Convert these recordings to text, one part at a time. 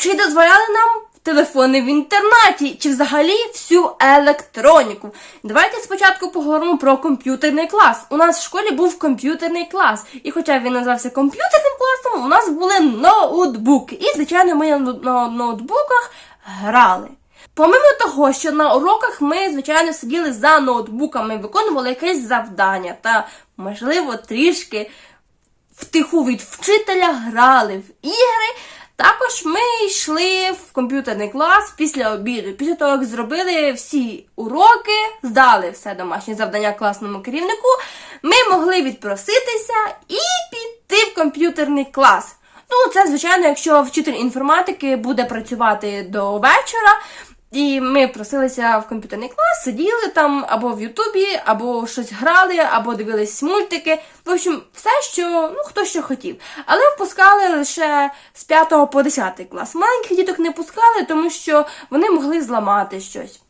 Чи дозволяли нам телефони в інтернаті, чи взагалі всю електроніку? Давайте спочатку поговоримо про комп'ютерний клас. У нас в школі був комп'ютерний клас, і хоча він називався комп'ютерним класом, у нас були ноутбуки. І, звичайно, ми на ноутбуках грали. Помимо того, що на уроках ми, звичайно, сиділи за ноутбуками, виконували якесь завдання та, можливо, трішки втиху від вчителя грали в ігри. Також ми йшли в комп'ютерний клас після обіду. Після того, як зробили всі уроки, здали все домашнє завдання класному керівнику, ми могли відпроситися і піти в комп'ютерний клас. Ну, це, звичайно, якщо вчитель інформатики буде працювати до вечора. І ми просилися в комп'ютерний клас, сиділи там або в Ютубі, або щось грали, або дивились мультики. В общем, все, що ну хто що хотів. Але впускали лише з 5 по 10 клас. Маленьких діток не пускали, тому що вони могли зламати щось.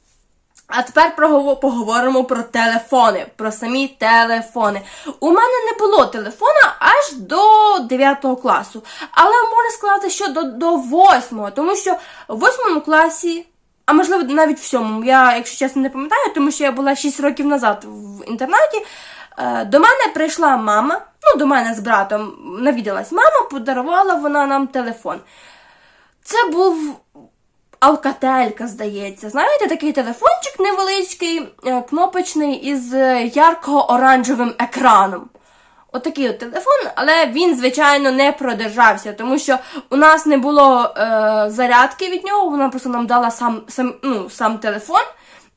А тепер поговоримо про телефони, про самі телефони. У мене не було телефона аж до 9 класу. Але можна сказати, що до, до 8, тому що в 8 класі, а можливо навіть в 7, я, якщо чесно, не пам'ятаю, тому що я була 6 років назад в інтернаті. е, До мене прийшла мама, ну до мене з братом навідалась мама, подарувала вона нам телефон. Це був Алкателька, здається. Знаєте, такий телефончик невеличкий, е, кнопочний із е, ярко-оранжевим екраном. Отакий от телефон, але він, звичайно, не продержався, тому що у нас не було е, зарядки від нього, вона просто нам дала сам, сам, ну, сам телефон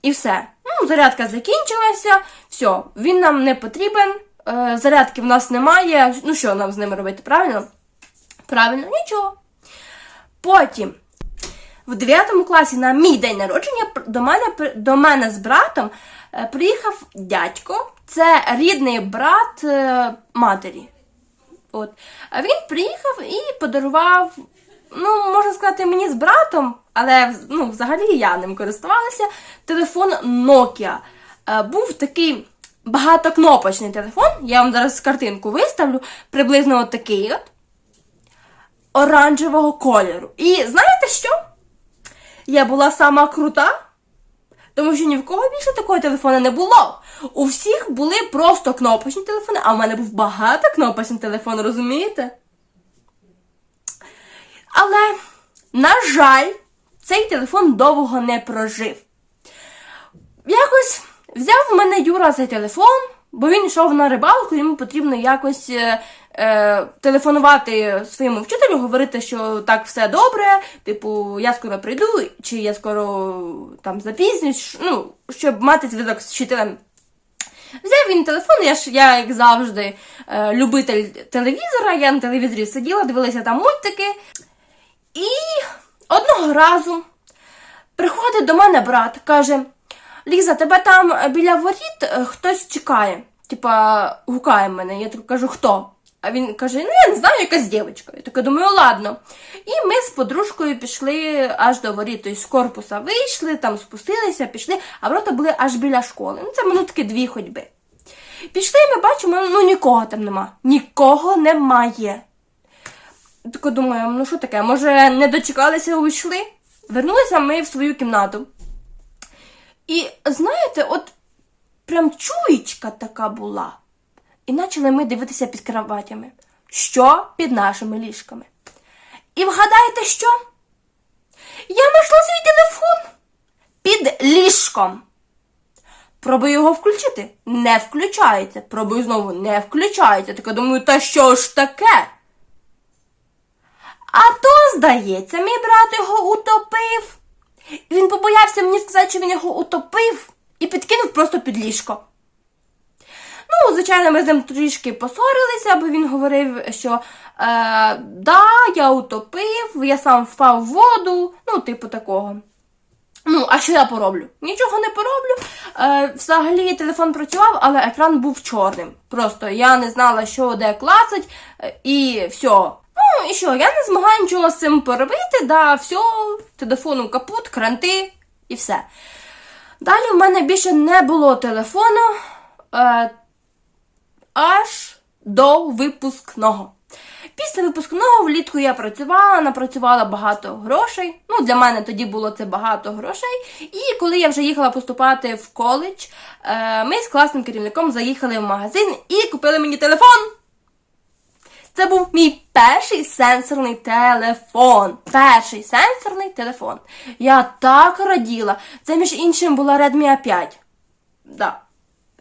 і все. Ну, зарядка закінчилася, все, він нам не потрібен, е, зарядки в нас немає. Ну що нам з ними робити, правильно? Правильно, нічого. Потім в 9 класі на мій день народження до мене, до мене з братом е, приїхав дядько. Це рідний брат е, матері. От. Він приїхав і подарував, ну, можна сказати, мені з братом, але ну, взагалі я ним користувалася. Телефон Nokia. Е, Був такий багатокнопочний телефон. Я вам зараз картинку виставлю, приблизно от такий от оранжевого кольору. І знаєте що? Я була сама крута, тому що ні в кого більше такого телефона не було. У всіх були просто кнопочні телефони, а в мене був багато кнопочний телефон, розумієте? Але, на жаль, цей телефон довго не прожив. Якось взяв в мене Юра цей телефон, бо він йшов на рибалку, йому потрібно якось е, е, телефонувати своєму вчителю, говорити, що так все добре, типу, я скоро прийду, чи я скоро там запізнюсь, ну, щоб мати зв'язок з вчителем. Взяв він телефон, я ж я, як завжди, е, любитель телевізора, я на телевізорі сиділа, дивилася там мультики. І одного разу приходить до мене брат, каже: Ліза, тебе там е, біля воріт е, хтось чекає. Типа, гукає мене. Я так кажу, хто? А він каже: ну я не знаю, якась дівчинка. Я така думаю, ладно. І ми з подружкою пішли аж до воріт, тобто з корпуса вийшли, там спустилися, пішли, а ворота були аж біля школи. Ну, це минутки дві ходьби. Пішли, і ми бачимо, ну нікого там нема. Нікого немає. Тако думаю, ну що таке, може не дочекалися, уйшли? Вернулися ми в свою кімнату. І знаєте, от прям чуєчка така була. І почали ми дивитися під кроватями. Що під нашими ліжками. І вгадаєте що? Я знайшла свій телефон під ліжком. Пробую його включити. Не включається. Пробую знову, не включається. Така думаю, та що ж таке? А то, здається, мій брат його утопив. Він побоявся мені сказати, що він його утопив і підкинув просто під ліжко. Ну, звичайно, ми з ним трішки посорилися, бо він говорив, що е, да, я утопив, я сам впав в воду, ну, типу такого. Ну, а що я пороблю? Нічого не пороблю. Е, взагалі телефон працював, але екран був чорним. Просто я не знала, що де клацать, е, і все. Ну, і що, я не змогла нічого з цим поробити, да, все, телефону капут, кранти і все. Далі в мене більше не було телефону е, аж до випускного. Після випускного влітку я працювала, напрацювала багато грошей. Ну, для мене тоді було це багато грошей. І коли я вже їхала поступати в коледж, е, ми з класним керівником заїхали в магазин і купили мені телефон. Це був мій перший сенсорний телефон. Перший сенсорний телефон. Я так раділа. Це, між іншим, була Redmi A5. Да.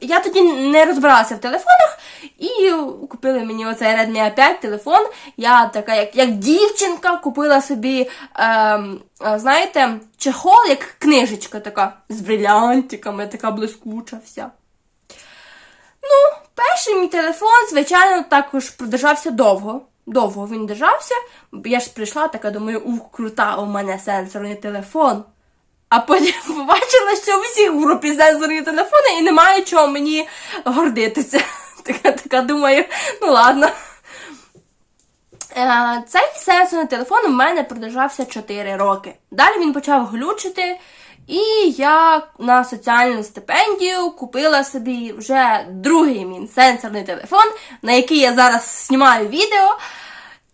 Я тоді не розбиралася в телефонах і купили мені оцей Redmi A5 телефон. Я така, як, як дівчинка, купила собі, ем, знаєте, чехол, як книжечка така з брилянтиками, така блискуча вся. Ну, перший мій телефон, звичайно, також продержався довго. Довго він держався. Я ж прийшла така, думаю, ух, крута, у мене сенсорний телефон. А потім побачила, що у всіх в групі сенсорні телефони і немає чого мені гордитися. Така, така думаю, ну ладно. Е, Цей сенсорний телефон у мене продержався 4 роки. Далі він почав глючити, і я на соціальну стипендію купила собі вже другий мій сенсорний телефон, на який я зараз знімаю відео.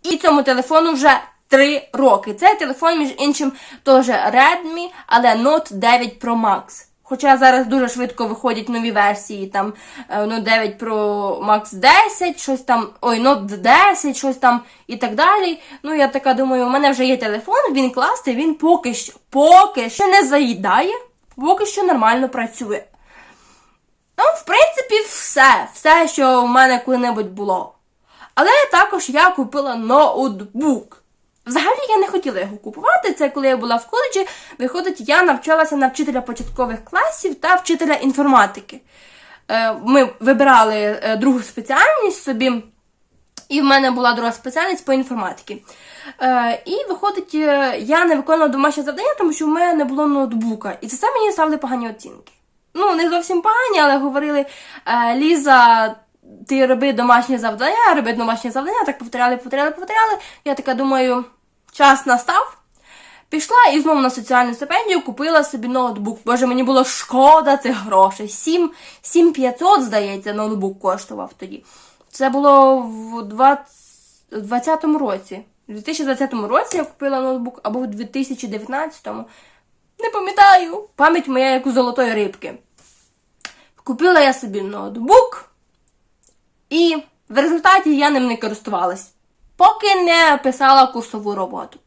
І цьому телефону вже 3 роки. Цей телефон, між іншим, теж Redmi, але Note 9 Pro Max. Хоча зараз дуже швидко виходять нові версії, там Note 9 Pro Max 10, щось там, ой, Note 10, щось там і так далі. Ну, я така думаю, у мене вже є телефон, він класний, він поки що, поки що не заїдає, поки що нормально працює. Ну, в принципі, все, все, що в мене коли-небудь було. Але також я купила ноутбук. Взагалі я не хотіла його купувати. Це коли я була в коледжі. Виходить, я навчалася на вчителя початкових класів та вчителя інформатики. Е, Ми вибирали е, другу спеціальність собі, і в мене була друга спеціальність по інформатиці. Е, І виходить, я не виконувала домашнє завдання, тому що в мене не було ноутбука. І це мені ставили погані оцінки. Ну, не зовсім погані, але говорили, Ліза, ти роби домашнє завдання, роби домашнє завдання, так повторяли, повторяли, повторяли. Я така думаю, час настав. Пішла і знову на соціальну стипендію купила собі ноутбук. Боже, мені було шкода цих грошей. 7, 7500, здається, ноутбук коштував тоді. Це було в 20, 20 році. У 2020 році я купила ноутбук або в 2019. Не пам'ятаю. Пам'ять моя як у золотої рибки. Купила я собі ноутбук, і в результаті я ним не користувалась, поки не писала курсову роботу.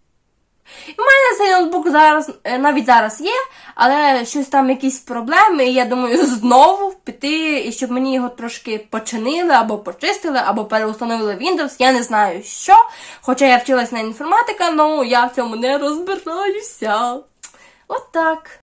У мене цей ноутбук зараз, е, навіть зараз є, але щось там якісь проблеми, і я думаю, знову піти, і щоб мені його трошки починили, або почистили, або переустановили Windows, я не знаю що. Хоча я вчилась на інформатика, але я в цьому не розбираюся. От так.